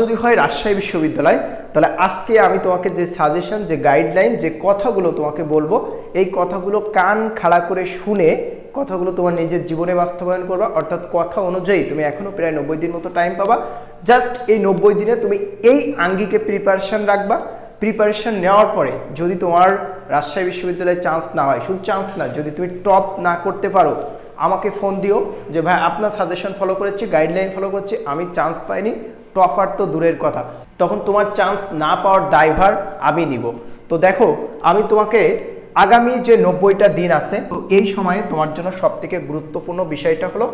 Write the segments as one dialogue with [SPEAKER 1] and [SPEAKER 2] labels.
[SPEAKER 1] যদি হয় রাজশাহী বিশ্ববিদ্যালয়, তাহলে আজকে আমি তোমাকে যে সাজেশন যে গাইডলাইন যে কথাগুলো তোমাকে বলব, এই কথাগুলো কান খাড়া করে শুনে কথাগুলো তোমার নিজের জীবনে বাস্তবায়ন করবা। অর্থাৎ কথা অনুযায়ী তুমি এখনও প্রায় নব্বই দিন মতো টাইম পাবা। জাস্ট এই নব্বই দিনে তুমি এই আঙ্গিকে প্রিপারেশন রাখবা। প্রিপারেশন নেওয়ার পরে যদি তোমার রাজশাহী বিশ্ববিদ্যালয়ে চান্স না হয়, শুধু চান্স না, যদি তুমি টপ না করতে পারো, আমাকে ফোন দিও যে, ভাই, আপনার সাজেশন ফলো করেছি গাইডলাইন ফলো করছি, আমি চান্স পাইনি টফার তো দূরের কথা। তখন তোমার চান্স না পাওয়ার ড্রাইভার আমি নিব। তো দেখো, আমি তোমাকে আগামী যে নব্বইটা দিন আছে, তো এই সময়ে তোমার জন্য সব থেকে গুরুত্বপূর্ণ বিষয়টা হলো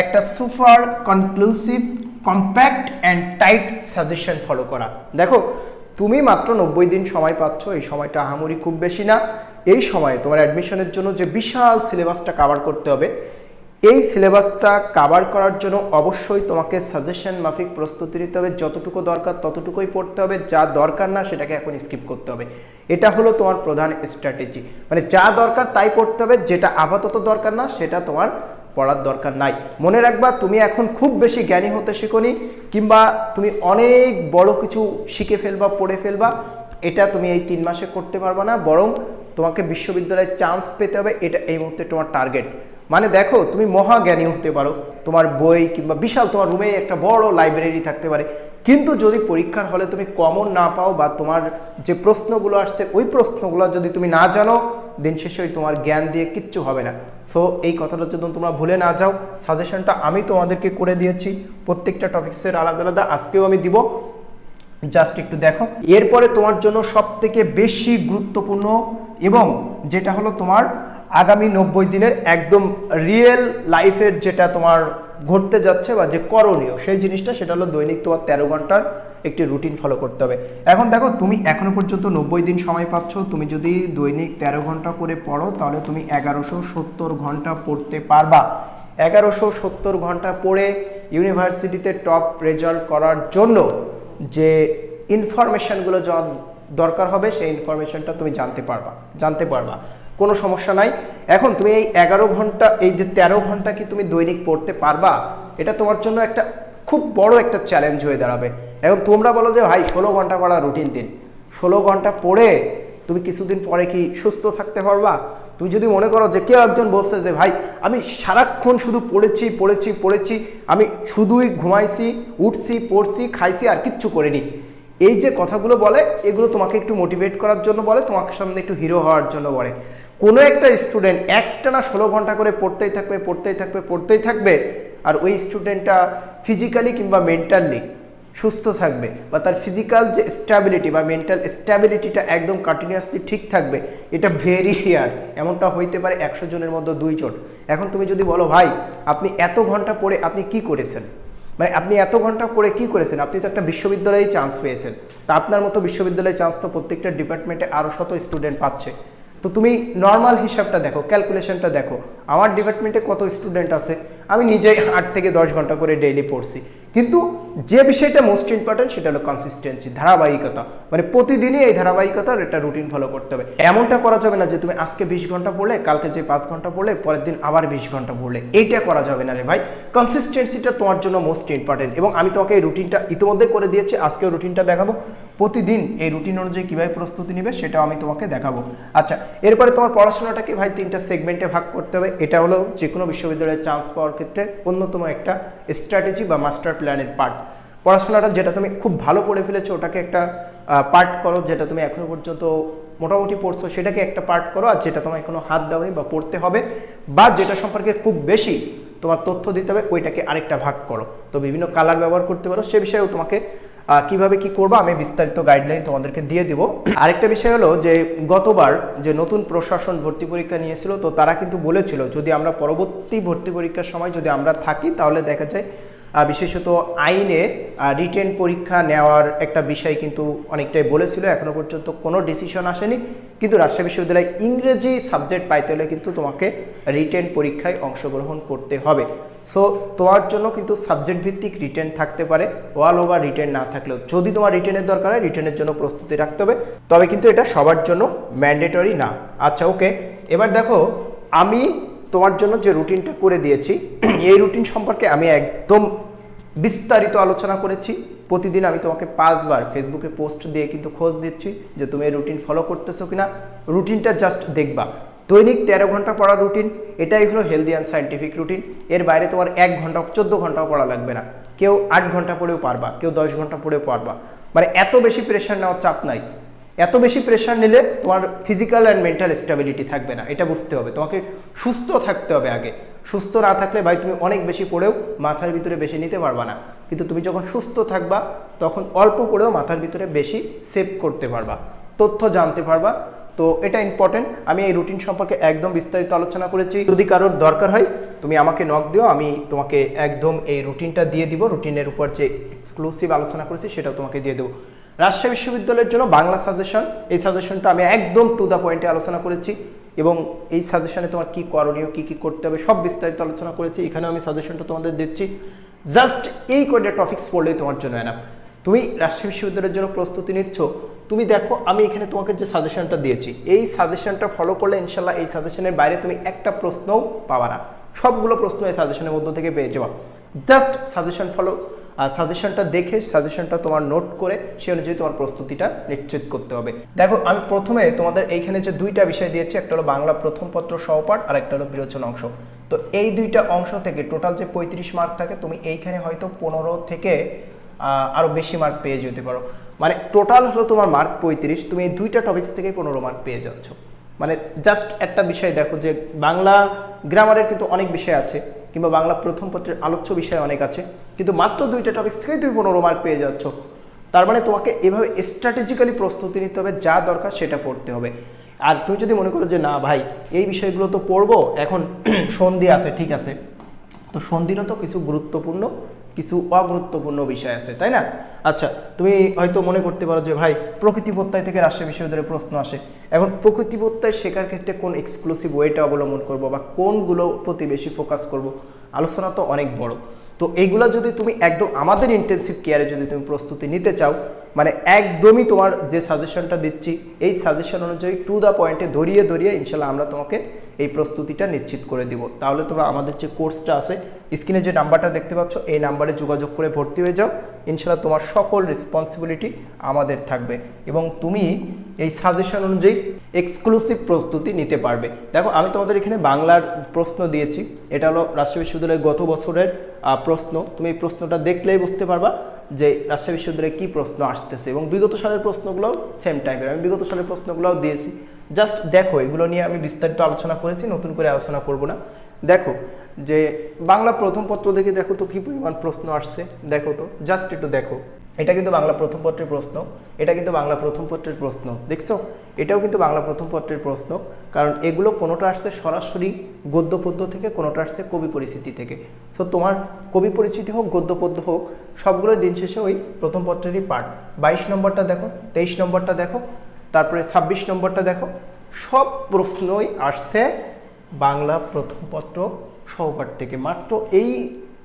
[SPEAKER 1] একটা super conclusive compact and tight suggestion follow করা। দেখো, তুমি মাত্র নব্বই দিন সময় পাচ্ছ, এই সময়টা আহামরি খুব বেশি না। এই সময়ে তোমার অ্যাডমিশনের জন্য যে বিশাল সিলেবাসটা কাভার করতে হবে এই সিলেবাসটা কাভার করার জন্য অবশ্যই তোমাকে সাজেশন মাফিক প্রস্তুতি নিতে হবে। যতটুকু দরকার ততটুকুই পড়তে হবে। যা দরকার না সেটাকে এখন স্কিপ করতে হবে। এটা হলো তোমার প্রধান স্ট্র্যাটেজি মানে যা দরকার তাই পড়তে হবে। যেটা আপাতত দরকার না, সেটা তোমার পড়ার দরকার নাই। মনে রাখবা, তুমি এখন খুব বেশি জ্ঞানী হতে শিখনি, কিংবা তুমি অনেক বড় কিছু শিখে ফেলবা, পড়ে ফেলবা। এটা তুমি এই তিন মাসে করতে পারবা না। বরং তোমাকে বিশ্ববিদ্যালয়ে চান্স পেতে হবে, এটা এই মুহূর্তে তোমার টার্গেট মানে দেখো, তুমি মহা জ্ঞানী হতে পারো, তোমার বই কিংবা বিশাল তোমার রুমে একটা বড় লাইব্রেরি থাকতে পারে। কিন্তু যদি পরীক্ষার হলে তুমি কমন না পাও বা তোমার যে প্রশ্নগুলো আসছে, ওই প্রশ্নগুলো যদি তুমি না জানো, দিন শেষে ওই তোমার জ্ঞান দিয়ে কিচ্ছু হবে না। সো এই কথাটা যদি তোমরা ভুলে না যাও। সাজেশনটা আমি তোমাদেরকে করে দিয়েছি। প্রত্যেকটা টপিক্সের আলাদা আলাদা আজকেও আমি দিব। জাস্ট একটু দেখো। এরপরে তোমার জন্য সব থেকে বেশি গুরুত্বপূর্ণ এবং যেটা হলো তোমার আগামী নব্বই দিনের একদম রিয়েল লাইফের যেটা তোমার ঘটতে যাচ্ছে বা যে করণীয়, সেই জিনিসটা সেটা হলো দৈনিক তোমার তেরো ঘণ্টার একটি রুটিন ফলো করতে হবে। এখন দেখো, তুমি এখনও পর্যন্ত নব্বই দিন সময় পাচ্ছ। তুমি যদি দৈনিক তেরো ঘণ্টা করে পড়ো, তাহলে তুমি এগারোশো সত্তর ঘণ্টা পড়তে পারবা। এগারোশো সত্তর ঘণ্টা পড়ে ইউনিভার্সিটিতে টপ রেজাল্ট করার জন্য যে ইনফরমেশানগুলো যা দরকার হবে, সেই ইনফরমেশনটা তুমি জানতে পারবা জানতে পারবা। কোনো সমস্যা নাই। এখন তুমি এই এগারো ঘণ্টা, এই যে তেরো ঘণ্টা কি তুমি দৈনিক পড়তে পারবা? এটা তোমার জন্য একটা খুব বড় একটা চ্যালেঞ্জ হয়ে দাঁড়াবে। এখন তোমরা বলো যে, ভাই, ষোলো ঘণ্টা পড়া রুটিন দিন। ষোলো ঘণ্টা পড়ে তুমি কিছুদিন পরে কি সুস্থ থাকতে পারবা? তুমি যদি মনে করো যে, কেউ একজন বলছে যে, ভাই, আমি সারাক্ষণ শুধু পড়েছি পড়েছি পড়েছি, আমি শুধুই ঘুমাইছি, উঠছি, পড়ছি, খাইছি, আর কিচ্ছু করিনি। এই যে কথাগুলো বলে, এগুলো তোমাকে একটু মোটিভেট করার জন্য বলে, তোমাকে সামনে একটু হিরো হওয়ার জন্য বলে। কোনো একটা স্টুডেন্ট একটা না ষোলো ঘণ্টা করে পড়তেই থাকবে পড়তেই থাকবে পড়তেই থাকবে, আর ওই স্টুডেন্টটা ফিজিক্যালি কিংবা মেন্টালি সুস্থ থাকবে বা তার ফিজিক্যাল যে স্ট্যাবিলিটি বা মেন্টাল স্ট্যাবিলিটিটা একদম কন্টিনিউয়াসলি ঠিক থাকবে, এটা ভেরি রিয়ার এমনটা হইতে পারে একশো জনের মধ্যে দুইজন। এখন তুমি যদি বলো, ভাই, আপনি এত ঘণ্টা পড়ে আপনি কি করেছেন? মানে আপনি এত ঘণ্টা করে কি করেছেন? আপনি তো একটা বিশ্ববিদ্যালয়ে চান্স পেয়েছেন। তা আপনার মতো বিশ্ববিদ্যালয়ে চান্স তো প্রত্যেকটা ডিপার্টমেন্টে আরও শত স্টুডেন্ট পাচ্ছে। তো তুমি নর্মাল হিসাবটা দেখো ক্যালকুলেশনটা দেখো। আমার ডিপার্টমেন্টে কত স্টুডেন্ট আছে? আমি নিজেই আট থেকে দশ ঘণ্টা করে ডেইলি পড়ছি। কিন্তু যে বিষয়টা মোস্ট ইম্পর্টেন্ট সেটা হলো কনসিস্টেন্সি ধারাবাহিকতা। মানে প্রতিদিনই এই ধারাবাহিকতার একটা রুটিন ফলো করতে হবে। এমনটা করা যাবে না যে তুমি আজকে বিশ ঘণ্টা পড়লে, কালকে যে পাঁচ ঘণ্টা পড়লে, পরের দিন আবার বিশ ঘণ্টা পড়লে। এইটা করা যাবে না রে ভাই। কনসিস্টেন্সিটা তোমার জন্য মোস্ট ইম্পর্টেন্ট এবং আমি তোমাকে এই রুটিনটা ইতিমধ্যে করে দিয়েছি, আজকেও রুটিনটা দেখাবো। প্রতিদিন এই রুটিন অনুযায়ী কীভাবে প্রস্তুতি নেবে সেটাও আমি তোমাকে দেখাবো। আচ্ছা এরপরে তোমার পড়াশোনাটাকে ভাই তিনটা সেগমেন্টে ভাগ করতে হবে। এটা হলো যে কোনো বিশ্ববিদ্যালয়ে চান্স পাওয়ার ক্ষেত্রে অন্যতম একটা স্ট্র্যাটেজি বা মাস্টার প্ল্যানের পার্ট পড়াশোনাটা যেটা তুমি খুব ভালো পড়ে ফেলেছো, ওটাকে একটা পার্ট করো, যেটা তুমি এখনও পর্যন্ত মোটামুটি পড়ছো, সেটাকে একটা পার্ট করো, আর যেটা তোমার এখনও হাত দেওনি বা পড়তে হবে, বা যেটা সম্পর্কে খুব বেশি তোমার তথ্য দিতে হবে, ওইটাকে আরেকটা ভাগ করো। তো বিভিন্ন কালার ব্যবহার করতে পারো, সে বিষয়েও তোমাকে কীভাবে কি করব আমি বিস্তারিত গাইডলাইন তোমাদেরকে দিয়ে দিব। আরেকটা বিষয় হলো যে, গতবার যে নতুন প্রশাসন ভর্তি পরীক্ষা নিয়েছিল, তো তারা কিন্তু বলেছিল, যদি আমরা পরবর্তী ভর্তি পরীক্ষার সময় যদি আমরা থাকি, তাহলে দেখা যায় বিশেষত আইনে রিটেন পরীক্ষা নেওয়ার একটা বিষয় কিন্তু অনেকটাই বলেছিল, এখনও পর্যন্ত কোনো ডিসিশন আসেনি। কিন্তু রাজশাহী বিশ্ববিদ্যালয় ইংরেজি সাবজেক্ট পাইতে হলে কিন্তু তোমাকে রিটেন পরীক্ষায় অংশগ্রহণ করতে হবে। সো তোমার জন্য কিন্তু সাবজেক্ট ভিত্তিক রিটেন থাকতে পারে অল ওভার রিটেন না থাকলেও। যদি তোমার রিটেনের দরকার হয়, রিটেনের জন্য প্রস্তুতি রাখতে হবে। তবে কিন্তু এটা সবার জন্য ম্যান্ডেটরি না। আচ্ছা ওকে এবার দেখো, আমি তোমার জন্য যে রুটিনটা করে দিয়েছি, এই রুটিন সম্পর্কে আমি একদম বিস্তারিত আলোচনা করেছি। প্রতিদিন আমি তোমাকে পাঁচবার ফেসবুকে পোস্ট দিয়ে কিন্তু খোঁজ দিচ্ছি যে তুমি এই রুটিন ফলো করতেছো কিনা। রুটিনটা জাস্ট দেখবা। দৈনিক তেরো ঘণ্টা পড়া রুটিন, এটাই হলো হেলদি অ্যান্ড সাইন্টিফিক রুটিন। এর বাইরে তোমার এক ঘণ্টা, চোদ্দ ঘন্টাও পড়া লাগবে না। কেউ আট ঘণ্টা পড়েও পারবা, কেউ দশ ঘণ্টা পড়েও পারবা। মানে এত বেশি প্রেশার নেওয়ার চাপ নাই। এত বেশি প্রেশার নিলে তোমার ফিজিক্যাল অ্যান্ড মেন্টাল স্টেবিলিটি থাকবে না, এটা বুঝতে হবে। তোমাকে সুস্থ থাকতে হবে আগে। সুস্থ না থাকলে ভাই তুমি অনেক বেশি পড়েও মাথার ভিতরে বেশি নিতে পারবা না। কিন্তু তুমি যখন সুস্থ থাকবা, তখন অল্প পড়েও মাথার ভিতরে বেশি সেভ করতে পারবা, তথ্য জানতে পারবা। তো এটা ইম্পর্টেন্ট আমি এই রুটিন সম্পর্কে একদম বিস্তারিত আলোচনা করেছি। যদি কারোর দরকার হয়, তুমি আমাকে নক দিও, আমি তোমাকে একদম এই রুটিনটা দিয়ে দিব। রুটিনের উপর যে এক্সক্লুসিভ আলোচনা করেছি, সেটাও তোমাকে দিয়ে দেবো। রাজশাহী বিশ্ববিদ্যালয়ের জন্য বাংলা সাজেশন এই সাজেশনটা আমি একদম টু দ্য পয়েন্টে আলোচনা করেছি। এবং এই সাজেশনে তোমার কি করণীয়, কি কি করতে হবে, সব বিস্তারিত আলোচনা করেছি। এখানে আমি সাজেশনটা তোমাদের দিচ্ছি। জাস্ট এই কয়টা টপিক্স পড়লেই তোমার জন্য এনাফ তুমি রাজশাহী বিশ্ববিদ্যালয়ের জন্য প্রস্তুতি নিচ্ছ। তুমি দেখো, আমি এখানে তোমাকে যে সাজেশনটা দিয়েছি, এই সাজেশনটা ফলো করলে ইনশাল্লাহ এই সাজেশনের বাইরে তুমি একটা প্রশ্নও পাবা না। সবগুলো প্রশ্ন এই সাজেশনের মধ্য থেকে পেয়ে যাবা। জাস্ট সাজেশন ফলো সাজেশনটা দেখে সাজেশনটা তোমার নোট করে সে অনুযায়ী তোমার প্রস্তুতিটা নিশ্চিত করতে হবে। দেখো, আমি প্রথমে তোমাদের এইখানে যে দুইটা বিষয় দিয়েছি, একটা হলো বাংলা প্রথম পত্র সহপাঠ, আর একটা হলো বিরোচন অংশ। তো এই দুইটা অংশ থেকে টোটাল যে পঁয়ত্রিশ মার্ক থাকে, তুমি এইখানে হয়তো পনেরো থেকে আরও বেশি মার্ক পেয়ে যেতে পারো। মানে টোটাল হলো তোমার মার্ক পঁয়ত্রিশ, তুমি এই দুইটা টপিক্স থেকে পনেরো মার্ক পেয়ে যাচ্ছ। মানে জাস্ট একটা বিষয় দেখো যে বাংলা গ্রামারের কিন্তু অনেক বিষয় আছে। কিংবা বাংলা প্রথম পত্রের আলোচ্য বিষয় অনেক আছে। কিন্তু মাত্র দুইটা টপিক্স থেকেই তুমি পনেরো মার্ক পেয়ে যাচ্ছ। তার মানে তোমাকে এভাবে স্ট্র্যাটেজিক্যালি প্রস্তুতি নিতে হবে, যা দরকার সেটা পড়তে হবে। আর তুমি যদি মনে করো যে, না ভাই, এই বিষয়গুলো তো পড়ব, এখন সন্ধি আছে, ঠিক আছে। তো সন্ধিরও তো কিছু গুরুত্বপূর্ণ কিছু অগুরুত্বপূর্ণ বিষয় আছে, তাই না? আচ্ছা তুমি হয়তো মনে করতে পারো যে ভাই, প্রকৃতি প্রত্যয় থেকে রাজশাহী বিশ্ববিদ্যালয়ের প্রশ্ন আসে। এখন প্রকৃতি প্রত্যয় শেখার ক্ষেত্রে কোন এক্সক্লুসিভ ওয়েটা অবলম্বন করব বা কোনগুলো প্রতি বেশি ফোকাস করব? আলোচনা তো অনেক বড়। তো এইগুলো যদি তুমি একদম আমাদের ইন্টেন্সিভ কেয়ারে যদি তুমি প্রস্তুতি নিতে চাও মানে একদমই তোমার যে সাজেশনটা দিচ্ছি, এই সাজেশন অনুযায়ী টু দ্য পয়েন্টে ধরিয়ে ধরিয়ে ইনশাল্লাহ আমরা তোমাকে এই প্রস্তুতিটা নিশ্চিত করে দিব। তাহলে তোমরা আমাদের যে কোর্সটা আছে স্ক্রিনে যে নাম্বারটা দেখতে পাচ্ছ, এই নাম্বারে যোগাযোগ করে ভর্তি হয়ে যাও। ইনশাল্লাহ তোমার সকল রেসপন্সিবিলিটি আমাদের থাকবে এবং তুমি এই সাজেশন অনুযায়ী এক্সক্লুসিভ প্রস্তুতি নিতে পারবে। দেখো, আমি তোমাদের এখানে বাংলার প্রশ্ন দিয়েছি। এটা হলো রাজশাহী বিশ্ববিদ্যালয়ের গত বছরের প্রশ্ন। তুমি এই প্রশ্নটা দেখলেই বুঝতে পারবা। যে রাজশাহী বিশ্ববিদ্যালয়ে কী প্রশ্ন আসতেছে এবং বিগত সালের প্রশ্নগুলোও সেম টাইপের আমি বিগত সালের প্রশ্নগুলোও দিয়েছি। জাস্ট দেখো, এগুলো নিয়ে আমি বিস্তারিত আলোচনা করেছি, নতুন করে আলোচনা করব না। দেখো, যে বাংলা প্রথম পত্র দেখে দেখো তো কী পরিমাণ প্রশ্ন আসছে। দেখো তো জাস্ট একটু দেখো। এটা কিন্তু বাংলা প্রথম পত্রের প্রশ্ন, এটা কিন্তু বাংলা প্রথম পত্রের প্রশ্ন, দেখছ? এটাও কিন্তু বাংলা প্রথম পত্রের প্রশ্ন, কারণ এগুলো কোনোটা আসছে সরাসরি গদ্য পদ্য থেকে, কোনোটা আসছে কবি পরিচিতি থেকে। সো তোমার কবি পরিচিতি হোক গদ্য পদ্য হোক, সবগুলো দিন শেষে ওই প্রথম পত্রেরই পার্ট বাইশ নম্বরটা দেখো, তেইশ নম্বরটা দেখো, তারপরে ছাব্বিশ নম্বরটা দেখো, সব প্রশ্নই আসছে বাংলা প্রথম পত্র সহপাঠ থেকে। মাত্র এই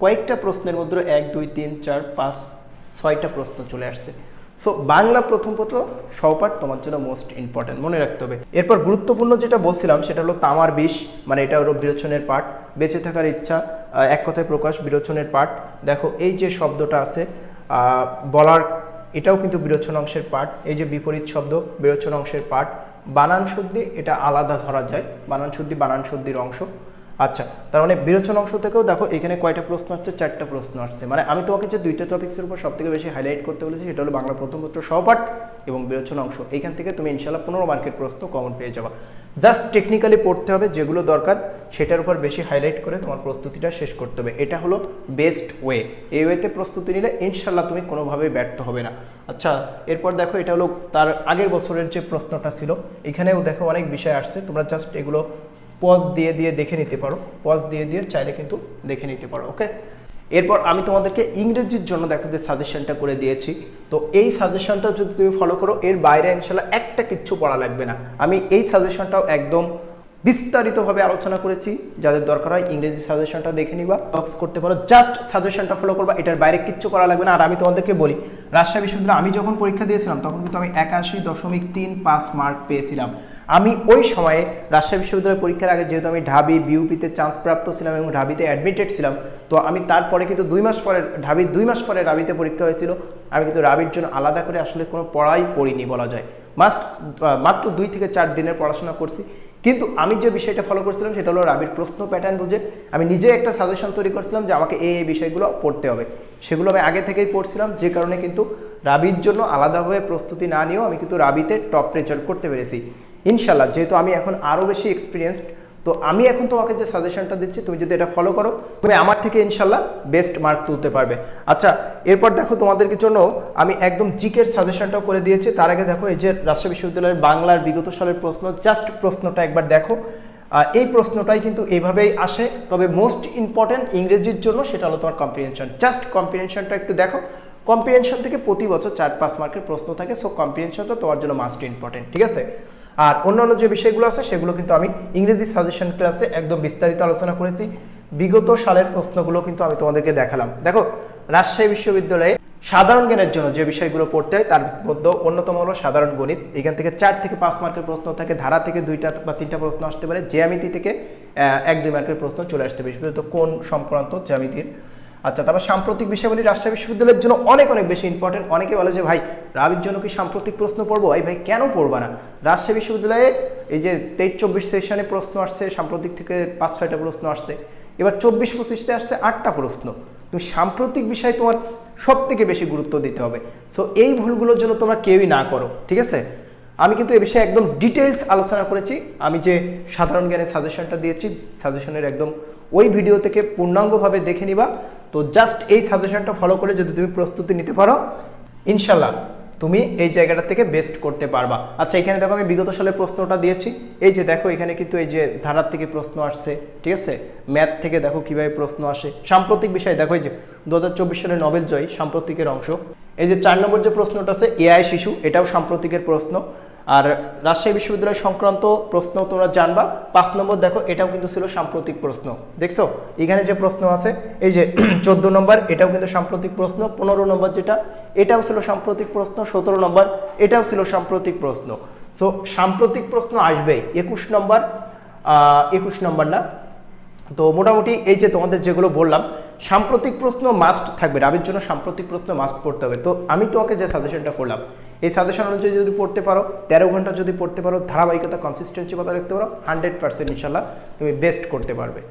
[SPEAKER 1] কয়েকটা প্রশ্নের মধ্যে এক, দুই, তিন, চার, পাঁচ ছয়টা প্রশ্ন চলে আসছে। সো বাংলা প্রথম পত্র সহপাঠ তোমার জন্য মোস্ট ইম্পর্টেন্ট মনে রাখতে হবে। এরপর গুরুত্বপূর্ণ যেটা বলছিলাম, সেটা হলো তামার বিষ মানে এটা হলো বিরোচনের পাঠ। বেঁচে থাকার ইচ্ছা এক কথায় প্রকাশ বিরোচনের পাঠ। দেখো, এই যে শব্দটা আছে বলার, এটাও কিন্তু বিরোচন অংশের পাঠ। এই যে বিপরীত শব্দ বিরোচন অংশের পাঠ। বানান শুদ্ধি, এটা আলাদা ধরা যায়। বানান শুদ্ধি বানান শুদ্ধির অংশ। আচ্ছা তার মানে বিরোচন অংশ থেকেও দেখো এখানে কয়টা প্রশ্ন আসছে, চারটা প্রশ্ন আসছে। মানে আমি তোমাকে যে দুইটা টপিক্সের উপর সব থেকে বেশি হাইলাইট করতে বলেছি সেটা হলো বাংলা প্রথম পত্র সহপাঠ এবং বিরোচন অংশ। এখান থেকে তুমি ইনশাল্লাহ পনেরো মার্কের প্রশ্ন কমন পেয়ে যাবা। জাস্ট টেকনিক্যালি পড়তে হবে যেগুলো দরকার, সেটার উপর বেশি হাইলাইট করে তোমার প্রস্তুতিটা শেষ করতে হবে। এটা হলো বেস্ট ওয়ে এই ওয়েতে প্রস্তুতি নিলে ইনশাল্লাহ তুমি কোনোভাবেই ব্যর্থ হবে না। আচ্ছা এরপর দেখো এটা হলো তার আগের বছরের যে প্রশ্নটা ছিল, এখানেও দেখো অনেক বিষয় আসছে। তোমরা জাস্ট এগুলো পজ দিয়ে দিয়ে দেখে নিতে পারো। পজ দিয়ে দিয়ে চাইলে কিন্তু দেখে নিতে পারো ওকে এরপর আমি তোমাদেরকে ইংরেজির জন্য দেখো যে সাজেশনটা করে দিয়েছি। তো এই সাজেশনটা যদি তুমি ফলো করো, এর বাইরে ইনশাল্লাহ একটা কিচ্ছু পড়া লাগবে না। আমি এই সাজেশনটাও একদম বিস্তারিতভাবে আলোচনা করেছি। যাদের দরকার হয় ইংরেজি সাজেশনটা দেখে নিবা বক্স করতে পারো। জাস্ট সাজেশনটা ফলো করবা, এটার বাইরে কিচ্ছু করা লাগবে না। আর আমি তোমাদেরকে বলি, রাজশাহী বিশ্ববিদ্যালয়ে আমি যখন পরীক্ষা দিয়েছিলাম, তখন কিন্তু আমি একাশি দশমিক তিন পাঁচ মার্ক পেয়েছিলাম। আমি ওই সময়ে রাজশাহী বিশ্ববিদ্যালয়ের পরীক্ষার আগে যেহেতু আমি ঢাবি, বিউপিতে চান্স প্রাপ্ত ছিলাম এবং ঢাবিতে অ্যাডমিটেড ছিলাম, তো আমি তারপরে কিন্তু দুই মাস পরে ঢাবি দুই মাস পরে রাবিতে পরীক্ষা হয়েছিল। আমি কিন্তু রাবির জন্য আলাদা করে আসলে কোনো পড়াই পড়িনি বলা যায়। মাস্ট মাত্র দুই থেকে চার দিনের পড়াশোনা করছি। কিন্তু আমি যে বিষয়টা ফলো করছিলাম সেটা হলো রাবির প্রশ্ন প্যাটার্ন বুঝে আমি নিজে একটা সাজেশন তৈরি করছিলাম যে আমাকে এই এই বিষয়গুলো পড়তে হবে। সেগুলো আমি আগে থেকেই পড়ছিলাম, যে কারণে কিন্তু রাবির জন্য আলাদাভাবে প্রস্তুতি না নিয়েও আমি কিন্তু রাবিতে টপ রেজাল্ট করতে পেরেছি। ইনশাল্লাহ যেহেতু আমি এখন আরও বেশি এক্সপিরিয়েন্সড তো আমি এখন তোমাকে যে সাজেশনটা দিচ্ছি, তুমি যদি এটা ফলো করো তুমি আমার থেকে ইনশাল্লাহ বেস্ট মার্ক তুলতে পারবে। আচ্ছা এরপর দেখো তোমাদেরকে জন্য আমি একদম জিকের সাজেশনটাও করে দিয়েছি। তার আগে দেখো, এই যে রাজশাহী বিশ্ববিদ্যালয়ের বাংলার বিগত সালের প্রশ্ন জাস্ট প্রশ্নটা একবার দেখো। এই প্রশ্নটাই কিন্তু এইভাবেই আসে, তবে মোস্ট ইম্পর্ট্যান্ট ইংরেজির জন্য সেটা হলো তোমার কম্প্রিহেনশন জাস্ট কম্প্রিহেনশনটা একটু দেখো। কম্প্রিহেনশন থেকে প্রতি বছর চার পাঁচ মার্কের প্রশ্ন থাকে সো কম্প্রিহেনশনটা তোমার জন্য মাস্ট ইম্পর্টেন্ট ঠিক আছে? আর অন্যান্য যে বিষয়গুলো আছে, সেগুলো কিন্তু আমি ইংরেজি সাজেশন ক্লাসে একদম বিস্তারিত আলোচনা করেছি। বিগত সালের প্রশ্নগুলো কিন্তু আমি তোমাদেরকে দেখালাম। দেখো, রাজশাহী বিশ্ববিদ্যালয়ে সাধারণ জ্ঞানের জন্য যে বিষয়গুলো পড়তে হয়, তার মধ্যে অন্যতম হলো সাধারণ গণিত। এখান থেকে চার থেকে পাঁচ মার্কের প্রশ্ন থাকে, ধারা থেকে দুইটা বা তিনটা প্রশ্ন আসতে পারে। জ্যামিতি থেকে এক, দুই মার্কের প্রশ্ন চলে আসতে পারে। বিশেষত কোন সংক্রান্ত জ্যামিতির আচ্ছা তারপর সাম্প্রতিক বিষয়গুলি রাজশাহী বিশ্ববিদ্যালয়ের জন্য অনেক অনেক বেশি ইম্পর্টেন্ট অনেকে বলে যে, ভাই, রাবির জন্য কি সাম্প্রতিক প্রশ্ন পড়ব? এই ভাই, কেন পড়বা না? রাজশাহী বিশ্ববিদ্যালয়ে এই যে তেইশ চব্বিশ সেশনে প্রশ্ন আসছে, সাম্প্রতিক থেকে পাঁচ ছয়টা প্রশ্ন আসছে। এবার চব্বিশ পঁচিশতে আসছে আটটা প্রশ্ন। তুমি সাম্প্রতিক বিষয়ে তোমার সব থেকে বেশি গুরুত্ব দিতে হবে। সো এই ভুলগুলোর জন্য তোমরা কেউই না করো, ঠিক আছে? আমি কিন্তু এ বিষয়ে একদম ডিটেলস আলোচনা করেছি। আমি যে সাধারণ জ্ঞানের সাজেশনটা দিয়েছি সাজেশনের একদম ওই ভিডিও থেকে পূর্ণাঙ্গভাবে দেখে নিবা। তো জাস্ট এই সাজেশনটা ফলো করে যদি তুমি প্রস্তুতি নিতে পারো, ইনশাল্লাহ তুমি এই জায়গাটা থেকে বেস্ট করতে পারবা। আচ্ছা এখানে দেখো আমি বিগত সালের প্রশ্নটা দিয়েছি। এই যে দেখো, এখানে কিন্তু এই যে ধারার থেকে প্রশ্ন আসছে, ঠিক আছে? ম্যাথ থেকে দেখো কীভাবে প্রশ্ন আসে। সাম্প্রতিক বিষয় দেখো এই যে দু হাজার চব্বিশ সালে নোবেল জয় সাম্প্রতিকের অংশ। এই যে চার নম্বর যে প্রশ্নটা আছে, এআই শিশু, এটাও সাম্প্রতিকের প্রশ্ন। আর রাজশাহী বিশ্ববিদ্যালয় সংক্রান্ত প্রশ্ন তোমরা জানবা। পাঁচ নম্বর দেখো, এটাও কিন্তু ছিল সাম্প্রতিক প্রশ্ন। দেখছ? এখানে যে প্রশ্ন আছে, এই যে চোদ্দ নম্বর, এটাও কিন্তু সাম্প্রতিক প্রশ্ন। পনেরো নম্বর যেটা, এটাও ছিল সাম্প্রতিক প্রশ্ন। সতেরো নম্বর, এটাও ছিল সাম্প্রতিক প্রশ্ন। সো সাম্প্রতিক প্রশ্ন আসবেই। একুশ নম্বর একুশ নম্বর না? তো মোটামুটি এই যে তোমাদের যেগুলো বললাম, সাম্প্রতিক প্রশ্ন মাস্ট থাকবে। রাবির জন্য সাম্প্রতিক প্রশ্ন মাস্ট পড়তে হবে। তো আমি তোমাকে যে সাজেশনটা করলাম, এই সাজেশন অনুযায়ী যদি পড়তে পারো, তেরো ঘণ্টা যদি পড়তে পারো, ধারাবাহিকতা কনসিস্টেন্সি কথা রাখতে পারো হান্ড্রেড পার্সেন্ট ইনশাল্লাহ তুমি বেস্ট করতে পারবে।